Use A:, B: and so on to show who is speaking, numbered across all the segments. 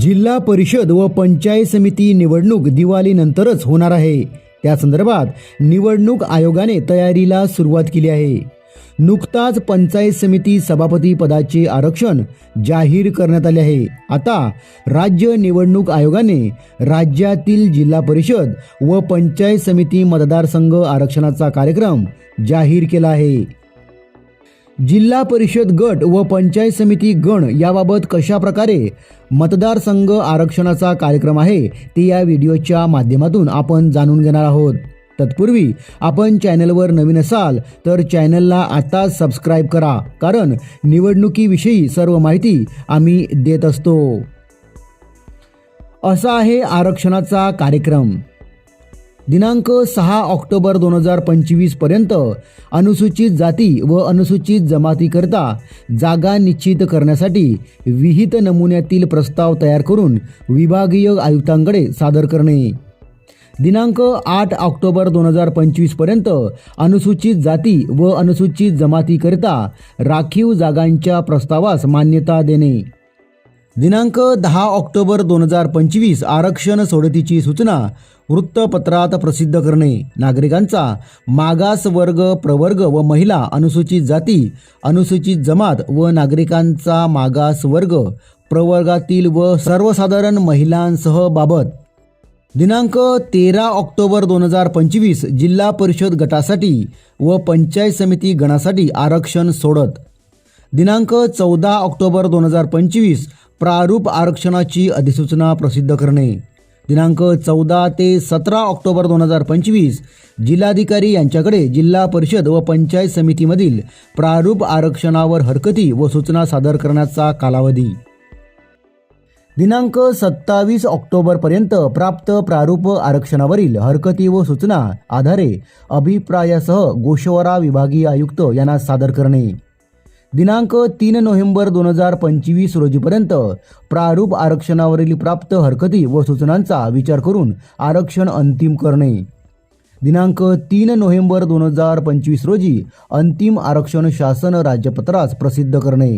A: जिल्हा परिषद व पंचायत समिती निवडणूक दिवाळीनंतरच होणार आहे. त्या संदर्भात निवडणूक आयोगाने तयारीला सुरुवात केली आहे. नुकताच पंचायत समिती सभापती पदाचे आरक्षण जाहीर करण्यात आले आहे. आता राज्य निवडणूक आयोगाने राज्यातील जिल्हा परिषद व पंचायत समिती मतदारसंघ आरक्षणाचा कार्यक्रम जाहीर केला आहे. जिल्हा परिषद गट व पंचायत समिती गण याबाबत कशा प्रकारे मतदारसंघ आरक्षणाचा कार्यक्रम आहे ते या व्हिडिओच्या माध्यमातून आपण जाणून घेणार आहोत. तत्पूर्वी आपण चॅनलवर नवीन असाल तर चॅनलला आता सबस्क्राईब करा कारण निवडणुकीविषयी सर्व माहिती आम्ही देत असतो. असा आहे आरक्षणाचा कार्यक्रम. दिनांक सहा ऑक्टोबर दोन हजार पंचवीसपर्यंत अनुसूचित जाती व अनुसूचित जमातीकरता जागा निश्चित करण्यासाठी विहित नमुन्यातील प्रस्ताव तयार करून विभागीय आयुक्तांकडे सादर करणे. दिनांक आठ ऑक्टोबर दोन हजार पंचवीसपर्यंत अनुसूचित जाती व अनुसूचित जमातीकरिता राखीव जागांच्या प्रस्तावास मान्यता देणे. दिनांक दहा ऑक्टोबर दोन हजार पंचवीस आरक्षण सोडतीची सूचना वृत्तपत्रात प्रसिद्ध करणे. नागरिकांचा मागास वर्ग प्रवर्ग व महिला अनुसूचित जाती अनुसूचित जमात व नागरिकांचा मागास वर्ग प्रवर्गातील व सर्वसाधारण महिलांसह बाबत. दिनांक तेरा ऑक्टोबर दोन हजार पंचवीस जिल्हा परिषद गटासाठी व पंचायत समिती गणासाठी आरक्षण सोडत. दिनांक चौदा ऑक्टोबर दोन हजार पंचवीस प्रारूप आरक्षणाची अधिसूचना प्रसिद्ध करणे. दिनांक चौदा ते सतरा ऑक्टोबर दोन हजार पंचवीस जिल्हाधिकारी यांच्याकडे जिल्हा परिषद व पंचायत समितीमधील प्रारूप आरक्षणावर हरकती व सूचना सादर करण्याचा कालावधी. दिनांक सत्तावीस ऑक्टोबरपर्यंत प्राप्त प्रारूप आरक्षणावरील हरकती व सूचना आधारे अभिप्रायासह गोशवरा विभागीय आयुक्त यांना सादर करणे. दिनांक तीन नोव्हेंबर दोन हजार पंचवीस रोजीपर्यंत प्रारूप आरक्षणावरील प्राप्त हरकती व सूचनांचा विचार करून आरक्षण अंतिम करणे. दिनांक तीन नोव्हेंबर दोन हजार पंचवीस रोजी अंतिम आरक्षण शासन राज्यपत्रास प्रसिद्ध करणे.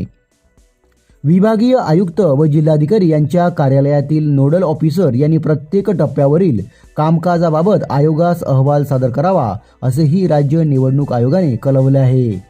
A: विभागीय आयुक्त व जिल्हाधिकारी यांच्या कार्यालयातील नोडल ऑफिसर यांनी प्रत्येक टप्प्यावरील कामकाजाबाबत आयोगास अहवाल सादर करावा असेही राज्य निवडणूक आयोगाने कळवले आहे.